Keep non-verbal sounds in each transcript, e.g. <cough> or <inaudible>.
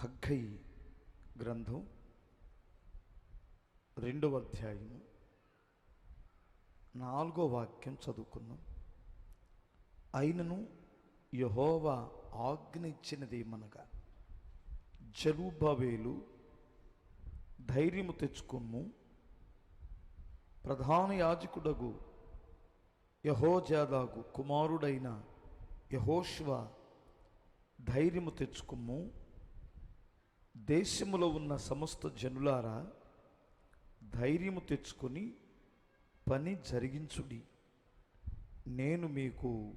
Haggai గ్రంథం రెండవ అధ్యాయము. నాలుగో వాక్యం చదువుకుందాం. అయినను యహోవా ఆజ్ఞ ఇచ్చినదేమనగా ధైర్యము తెచ్చుకుము ప్రధాన యాజకుడగు యహోజాదాగు కుమారుడైన యహోష్వ ధైర్యము తెచ్చుకుమ్ము దేశములో ఉన్న సమస్త జనులారా ధైర్యము తెచ్చుకొని పని జరిగించుడి. నేను మీకు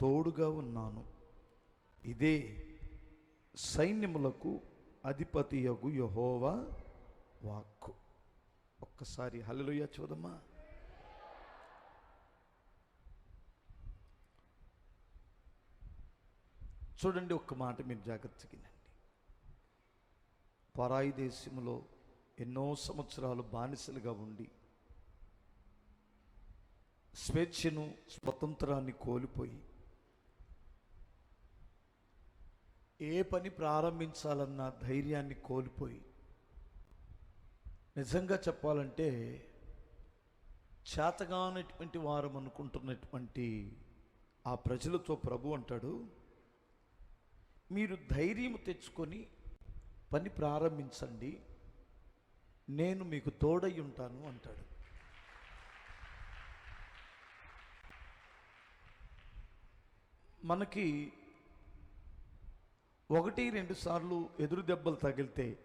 తోడుగా ఉన్నాను. ఇదే సైన్యములకు అధిపతియగు యహోవా వాక్కు. ఒక్కసారి హలలుయ చూదమ్మా చూడండి ఒక్క మాట మీరు జాగ్రత్తగా పరాయి దేశంలో ఎన్నో సంవత్సరాలు బానిసలుగా ఉండి స్వేచ్ఛను స్వతంత్రాన్ని కోల్పోయి ఏ పని ప్రారంభించాలన్న ధైర్యాన్ని కోల్పోయి నిజంగా చెప్పాలంటే చేతగానటువంటి వారం అనుకుంటున్నటువంటి ఆ ప్రజలతో ప్రభు అంటాడు మీరు ధైర్యం తెచ్చుకొని పని ప్రారంభించండి నేను మీకు తోడై ఉంటాను అంటాడు. మనకి ఒకటి రెండు సార్లు ఎదురు దెబ్బలు తగిలితే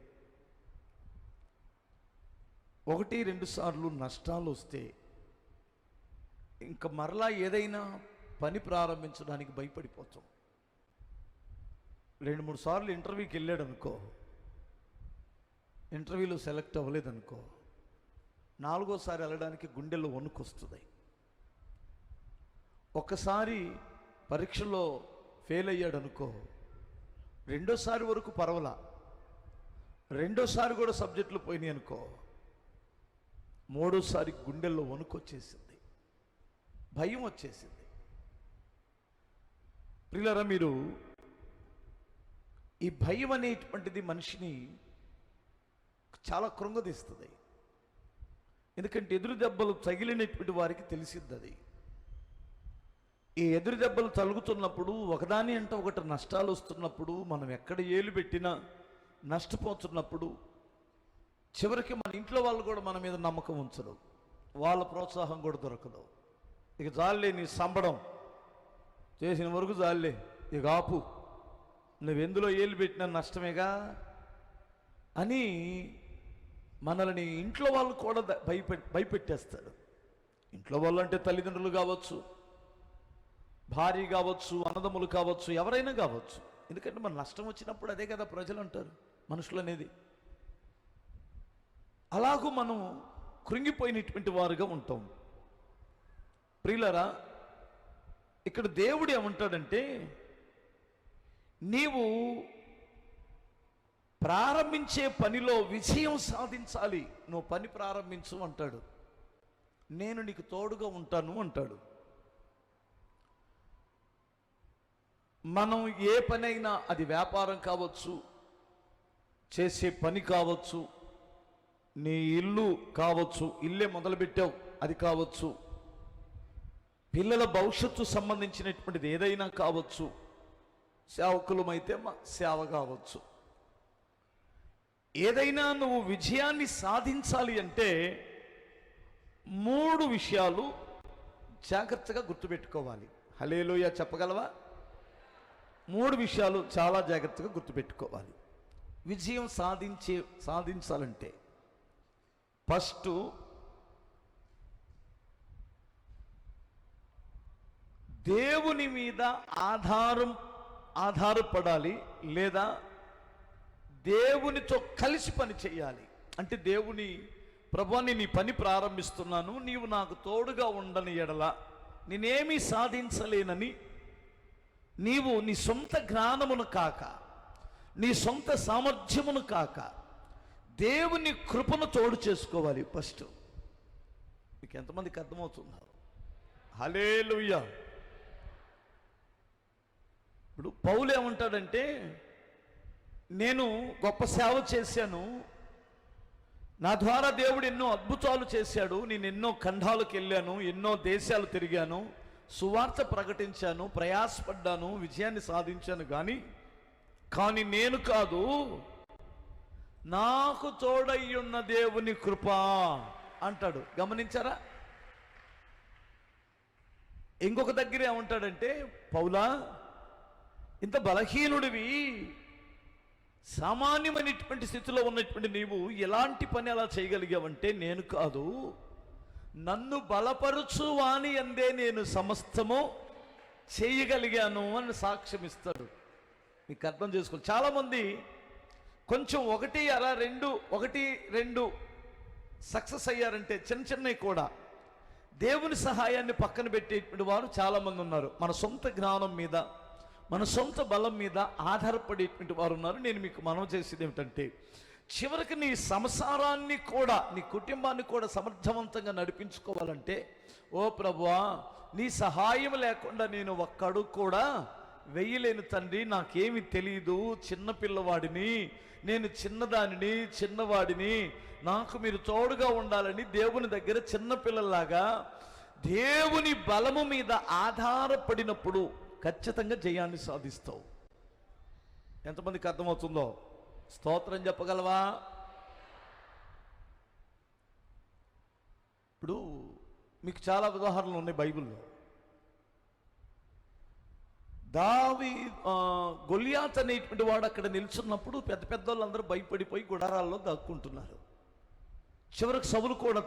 ఒకటి రెండు సార్లు నష్టాలు వస్తే ఇంకా మరలా ఏదైనా పని ప్రారంభించడానికి భయపడిపోతాం. రెండు మూడు సార్లు ఇంటర్వ్యూకి వెళ్ళాడు అనుకో ఇంటర్వ్యూలో సెలెక్ట్ అవ్వలేదనుకో నాలుగోసారి వెళ్ళడానికి గుండెల్లో వణుకొస్తుంది. ఒక్కసారి పరీక్షలో ఫెయిల్ అయ్యాడనుకో రెండోసారి వరకు పర్వాలా. రెండోసారి కూడా సబ్జెక్టులు పోయినాయి అనుకో మూడోసారి గుండెల్లో వణుకొచ్చేసింది. భయం వచ్చేసింది. ప్రిలరా మీరు ఈ భయం అనేటువంటిది మనిషిని చాలా కృంగదీస్తుంది. ఎందుకంటే ఎదురు దెబ్బలు తగిలినటువంటి వారికి తెలిసిద్ది అది ఈ ఎదురు దెబ్బలు తలుగుతున్నప్పుడు ఒకదాని అంటే ఒకటి నష్టాలు వస్తున్నప్పుడు మనం ఎక్కడ ఏలు పెట్టినా నష్టపోతున్నప్పుడు చివరికి మన ఇంట్లో వాళ్ళు కూడా మన మీద నమ్మకం ఉంచరు. వాళ్ళ ప్రోత్సాహం కూడా దొరకదు. ఇక జాలే నీ సంబడం. చేసిన వరకు జాలే ఇక ఆపు. నువ్వెందులో ఏలు పెట్టినా నష్టమేగా? అని మనల్ని ఇంట్లో వాళ్ళు కూడా భయపె భయపెట్టేస్తాడు ఇంట్లో వాళ్ళు అంటే తల్లిదండ్రులు కావచ్చు భార్య కావచ్చు అన్నదమ్ములు కావచ్చు ఎవరైనా కావచ్చు. ఎందుకంటే మన నష్టం వచ్చినప్పుడు అదే కదా ప్రజలు అంటారు మనుషులు అనేది అలాగూ మనం కృంగిపోయినటువంటి వారుగా ఉంటాం. ప్రియులరా ఇక్కడ దేవుడు ఏమంటాడంటే నీవు ప్రారంభించే పనిలో విజయం సాధించాలి. నువ్వు పని ప్రారంభించు అంటాడు. నేను నీకు తోడుగా ఉంటాను అంటాడు. మనం ఏ పనైనా అది వ్యాపారం కావచ్చు చేసే పని కావచ్చు నీ ఇల్లు కావచ్చు ఇల్లే మొదలుపెట్టావు అది కావచ్చు. పిల్లల భవిష్యత్తు సంబంధించినటువంటిది ఏదైనా కావచ్చు. సేవకులమైతే మా సేవ కావచ్చు. ఏదైనా నువ్వు విజయాన్ని సాధించాలి అంటే మూడు విషయాలు జాగ్రత్తగా గుర్తుపెట్టుకోవాలి. హలేలోయ చెప్పగలవా? మూడు విషయాలు చాలా జాగ్రత్తగా గుర్తుపెట్టుకోవాలి. విజయం సాధించే సాధించాలంటే ఫస్ట్ దేవుని మీద ఆధారం ఆధారపడాలి లేదా దేవునితో కలిసి పని చేయాలి. అంటే దేవుని ప్రభాని నీ పని ప్రారంభిస్తున్నాను నీవు నాకు తోడుగా ఉండని ఎడల నేనేమీ సాధించలేనని నీవు నీ సొంత జ్ఞానమును కాక నీ సొంత సామర్థ్యమును కాక దేవుని కృపను తోడు చేసుకోవాలి ఫస్ట్. మీకు ఎంతమందికి అర్థమవుతున్నారు? హలేలుయ్యా ఇప్పుడు పౌలు ఏమంటాడంటే నేను గొప్ప సేవ చేశాను. నా ద్వారా దేవుడు ఎన్నో అద్భుతాలు చేశాడు. నేను ఎన్నో ఖండాలకు వెళ్ళాను ఎన్నో దేశాలు తిరిగాను సువార్త ప్రకటించాను ప్రయాసపడ్డాను విజయాన్ని సాధించాను కానీ కానీ నేను కాదు నాకు తోడయ్యున్న దేవుని కృప అంటాడు. గమనించారా? ఇంకొక దగ్గర ఏమంటాడంటే పౌలా ఇంత బలహీనుడివి సామాన్యమైనటువంటి స్థితిలో ఉన్నటువంటి నీవు ఎలాంటి పని అలా చేయగలిగావంటే నేను కాదు. నన్ను బలపరుచు వాణి అందే నేను సమస్తము చేయగలిగాను అని సాక్ష్యం ఇస్తాడు. మీకు అర్థం చేసుకోవాలి. చాలామంది కొంచెం ఒకటి అలా రెండు ఒకటి రెండు సక్సెస్ అయ్యారంటే చిన్న చిన్నవి కూడా దేవుని సహాయాన్ని పక్కన పెట్టేటువంటి వారు చాలామంది ఉన్నారు. మన సొంత జ్ఞానం మీద మన సొంత బలం మీద ఆధారపడేటువంటి వారు ఉన్నారు నేను మీకు మనం చేసేది ఏమిటంటే చివరికి నీ సంసారాన్ని కూడా నీ కుటుంబాన్ని కూడా సమర్థవంతంగా నడిపించుకోవాలంటే ఓ ప్రభువా నీ సహాయం లేకుండా నేను ఒక్కడు కూడా వెయ్యలేని తండ్రి. నాకేమి తెలియదు చిన్న పిల్లవాడిని నేను చిన్నదానిని చిన్నవాడిని. నాకు మీరు తోడుగా ఉండాలని దేవుని దగ్గర చిన్నపిల్లలాగా దేవుని బలము మీద ఆధారపడినప్పుడు ఖచ్చితంగా జయాన్ని సాధిస్తావు. ఎంతమందికి అర్థమవుతుందో? స్తోత్రం చెప్పగలవా? ఇప్పుడు మీకు చాలా ఉదాహరణలు ఉన్నాయి బైబిల్లో. దావి గొలియాత్ అనేటువంటి వాడు అక్కడ నిల్చున్నప్పుడు పెద్ద పెద్ద వాళ్ళందరూ భయపడిపోయి గుడారాల్లో దాక్కుంటున్నారు. చివరికి సవులు కూడా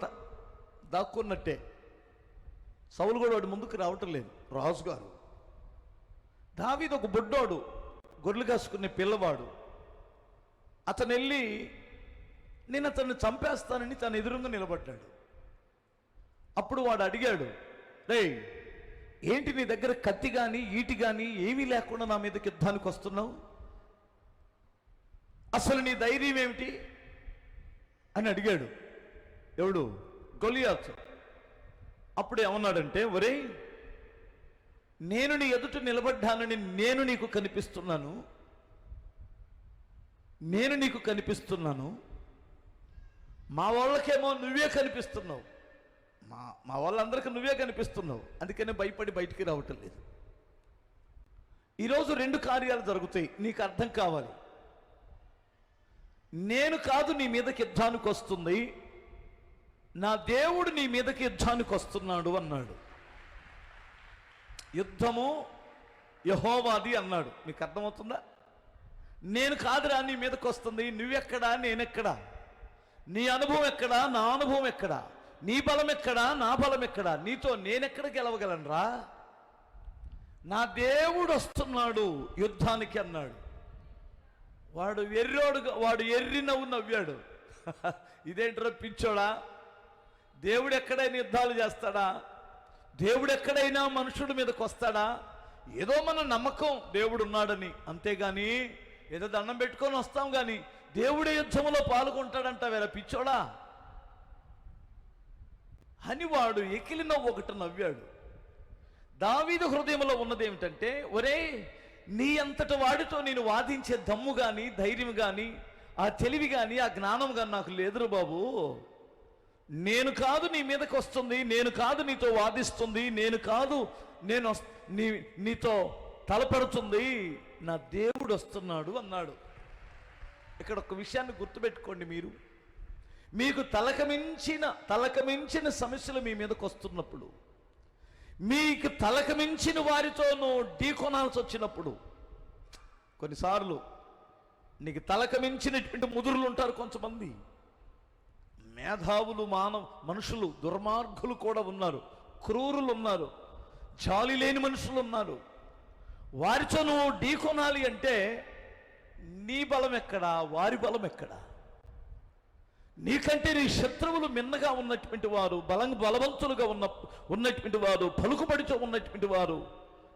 దాక్కున్నట్టే. సవులు కూడా వాడి ముందుకు రావటం లేదు. రాజుగారు. దావీది ఒక బుడ్డోడు గొర్రెలు కాసుకునే పిల్లవాడు. అతను వెళ్ళి నేను అతన్ని చంపేస్తానని తన ఎదురుగా నిలబడ్డాడు. అప్పుడు వాడు అడిగాడు రేయ్ ఏంటి నీ దగ్గర కత్తి కానీ ఈటి కానీ ఏమీ లేకుండా నా మీదకి యుద్ధానికి వస్తున్నావు? అసలు నీ ధైర్యం ఏమిటి? అని అడిగాడు. ఎవడు? గొలియాచు అప్పుడు ఏమన్నాడంటే ఒరేయ్ నేను నీ ఎదుట నిలబడ్డానని నేను నీకు కనిపిస్తున్నాను. నేను నీకు కనిపిస్తున్నాను. మా వాళ్ళకేమో నువ్వే కనిపిస్తున్నావు. మా మా వాళ్ళందరికీ నువ్వే కనిపిస్తున్నావు. అందుకనే భయపడి బయటికి రావటం లేదు. ఈరోజు రెండు కార్యాలు జరుగుతాయి. నీకు అర్థం కావాలి. నేను కాదు నీ మీదకి యుద్ధానికి వస్తుంది. నా దేవుడు నీ మీదకి యుద్ధానికి వస్తున్నాడు అన్నాడు. యుద్ధము యహోవాది అన్నాడు. మీకు అర్థమవుతుందా? నేను కాదురా నీ మీదకి వస్తుంది. నువ్వెక్కడా నేనెక్కడా? నీ అనుభవం ఎక్కడా నా అనుభవం ఎక్కడా? నీ బలం ఎక్కడా నా బలం ఎక్కడా? నీతో నేనెక్కడ గెలవగలనరా? నా దేవుడు వస్తున్నాడు యుద్ధానికి అన్నాడు. వాడు ఎర్రోడుగా వాడు ఎర్రి నవ్వు నవ్వాడు. <laughs> ఇదేంట్రా పిచ్చోడా? దేవుడు ఎక్కడైనా యుద్ధాలు చేస్తాడా? దేవుడు ఎక్కడైనా మనుషుడి మీదకి వస్తాడా? ఏదో మన నమ్మకం దేవుడు ఉన్నాడని అంతేగాని ఏదో దండం పెట్టుకొని వస్తాం కానీ దేవుడే యుద్ధంలో పాల్గొంటాడంట వేరే పిచ్చోడా? అని వాడు ఎకిలి ఒకటి నవ్వాడు. దావీదు హృదయంలో ఉన్నది ఏమిటంటే ఒరే నీ అంతటి వాడితో నేను వాదించే దమ్ము కానీ ధైర్యం కానీ ఆ తెలివి కానీ ఆ జ్ఞానం కానీ నాకు లేదురు బాబు. నేను కాదు నీ మీదకి వస్తుంది నేను కాదు నీతో వాదిస్తుంది నేను కాదు నేను వస్- నీ నీతో తలపడుతుంది నా దేవుడు వస్తున్నాడు అన్నాడు. ఇక్కడ ఒక విషయాన్ని గుర్తుపెట్టుకోండి మీరు. మీకు తలకమించిన తలకమించిన సమస్యలు మీ మీదకి వస్తున్నప్పుడు మీకు తలకమించిన వారితోనూ ఢీకొనాల్సి వచ్చినప్పుడు కొన్నిసార్లు నీకు తలకమించినటువంటి ముదురులు ఉంటారు కొంతమంది. మేధావులు మానవ మనుషులు దుర్మార్గులు కూడా ఉన్నారు. క్రూరులు ఉన్నారు జాలి లేని మనుషులు ఉన్నారు వారితో నువ్వు ఢీకొనాలి అంటే నీ బలం ఎక్కడా? వారి బలం ఎక్కడా? నీకంటే నీ శత్రువులు మిన్నగా ఉన్నటువంటి వారు బలం బలవంతులుగా ఉన్న ఉన్నటువంటి వారు పలుకుబడితో ఉన్నటువంటి వారు.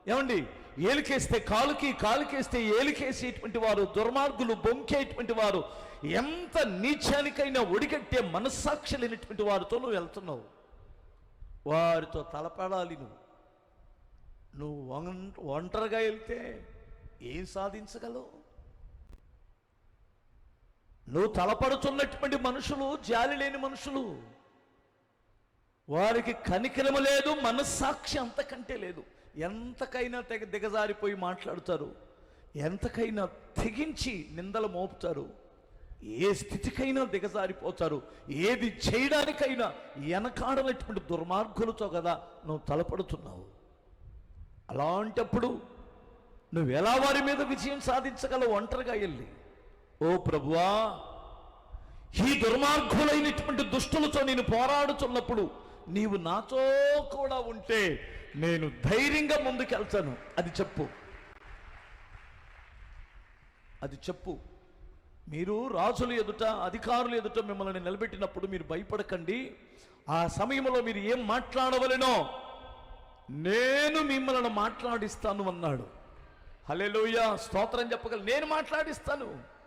ఏమండి? ఏలికేస్తే కాలుకి కాలుకేస్తే ఏలికేసేటువంటి వారు దుర్మార్గులు బొంకేటువంటి వారు ఎంత నీచానికైనా ఒడిగట్టే మనస్సాక్షి లేనటువంటి వారితో నువ్వు వెళ్తున్నావు. వారితో తలపడాలి నువ్వు. నువ్వు ఒంటరిగా వెళ్తే ఏం సాధించగలవు? నువ్వు తలపడుతున్నటువంటి మనుషులు జాలి లేని మనుషులు వారికి కనికరము లేదు మనస్సాక్షి అంతకంటే లేదు. ఎంతకైనా తెగ దిగజారిపోయి మాట్లాడుతారు. ఎంతకైనా తెగించి నిందలు మోపుతారు. ఏ స్థితికైనా దిగజారిపోతారు. ఏది చేయడానికైనా వెనకాడనటువంటి దుర్మార్గులతో కదా నువ్వు తలపడుతున్నావు. అలాంటప్పుడు నువ్వు ఎలా వారి మీద విజయం సాధించగలవు ఒంటరిగా వెళ్ళి? ఓ ప్రభువా ఈ దుర్మార్గులైనటువంటి దుష్టులతో నేను పోరాడుతున్నప్పుడు నీవు నాతో కూడా ఉంటే నేను ధైర్యంగా ముందుకెళ్తాను. అది చెప్పు. అది చెప్పు. మీరు రాజుల ఎదుట అధికారుల ఎదుట మిమ్మల్ని నిలబెట్టినప్పుడు మీరు భయపడకండి. ఆ సమయంలో మీరు ఏం మాట్లాడవలెనో నేను మిమ్మల్ని మాట్లాడిస్తాను అన్నాడు. హలేలోయ స్తోత్రం చెప్పగల నేను మాట్లాడిస్తాను.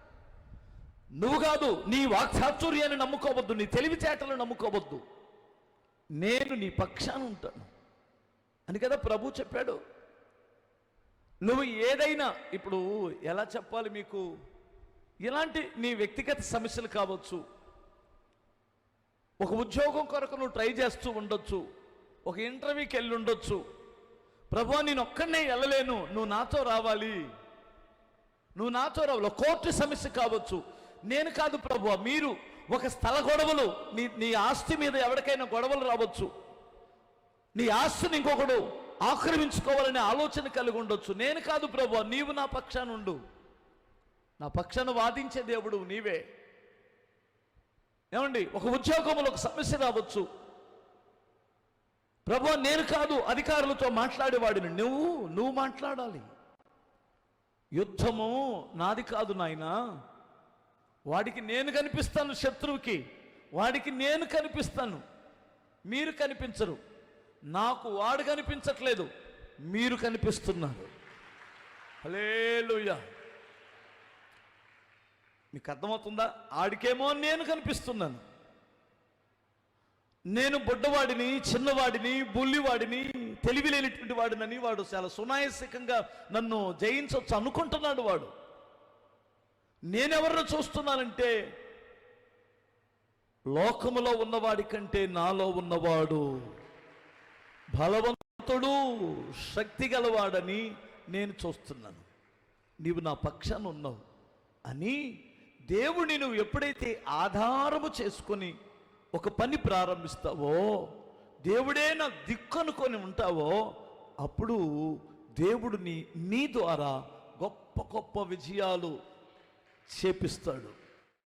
నువ్వు కాదు నీ వాక్చాతుర్యాన్ని నమ్ముకోవద్దు నీ తెలివితేటలు నమ్ముకోవద్దు. నేను నీ పక్షాన ఉంటాను. అని కదా ప్రభు చెప్పాడు. నువ్వు ఏదైనా ఇప్పుడు ఎలా చెప్పాలి మీకు? ఇలాంటి నీ వ్యక్తిగత సమస్యలు కావచ్చు. ఒక ఉద్యోగం కొరకు నువ్వు ట్రై చేస్తూ ఉండొచ్చు. ఒక ఇంటర్వ్యూకి వెళ్ళి ఉండొచ్చు. ప్రభు నేను ఒక్కడనే వెళ్ళలేను. నువ్వు నాతో రావాలి. నువ్వు నాతో రావాలి. కోర్టు సమస్య కావచ్చు. నేను కాదు ప్రభు మీరు ఒక స్థల గొడవలు నీ నీ ఆస్తి మీద ఎవరికైనా గొడవలు రావచ్చు. నీ ఆస్తిని ఇంకొకడు ఆక్రమించుకోవాలనే ఆలోచన కలిగి ఉండొచ్చు. నేను కాదు ప్రభు నీవు నా పక్షానుండు నా పక్షాన వాదించే దేవుడు నీవే. ఏమండి ఒక ఉద్యోగంలో ఒక సమస్య రావచ్చు. ప్రభు నేను కాదు అధికారులతో మాట్లాడేవాడిని. నువ్వు నువ్వు మాట్లాడాలి. యుద్ధము నాది కాదు నాయనా. వాడికి నేను కనిపిస్తాను శత్రువుకి వాడికి నేను కనిపిస్తాను. మీరు కనిపించరు. నాకు వాడు కనిపించట్లేదు. మీరు కనిపిస్తున్నారు. హలేలుయా మీకు అర్థమవుతుందా? ఆడికేమో నేను కనిపిస్తున్నాను. నేను బుడ్డవాడిని చిన్నవాడిని బుల్లివాడిని తెలివి లేనిటువంటి వాడినని వాడు చాలా సునాయసికంగా నన్ను జయించవచ్చు అనుకుంటున్నాడు వాడు. నేనెవరిని చూస్తున్నానంటే? లోకములో ఉన్నవాడి కంటే నాలో ఉన్నవాడు బలవంతుడు శక్తి గలవాడని నేను చూస్తున్నాను. నీవు నా పక్షాన ఉన్నావు అని దేవుని నువ్వు ఎప్పుడైతే ఆధారము చేసుకొని ఒక పని ప్రారంభిస్తావో దేవుడే నా దిక్కు అనుకొని ఉంటావో అప్పుడు దేవుడు నీ నీ ద్వారా గొప్ప గొప్ప విజయాలు చేపిస్తాడు.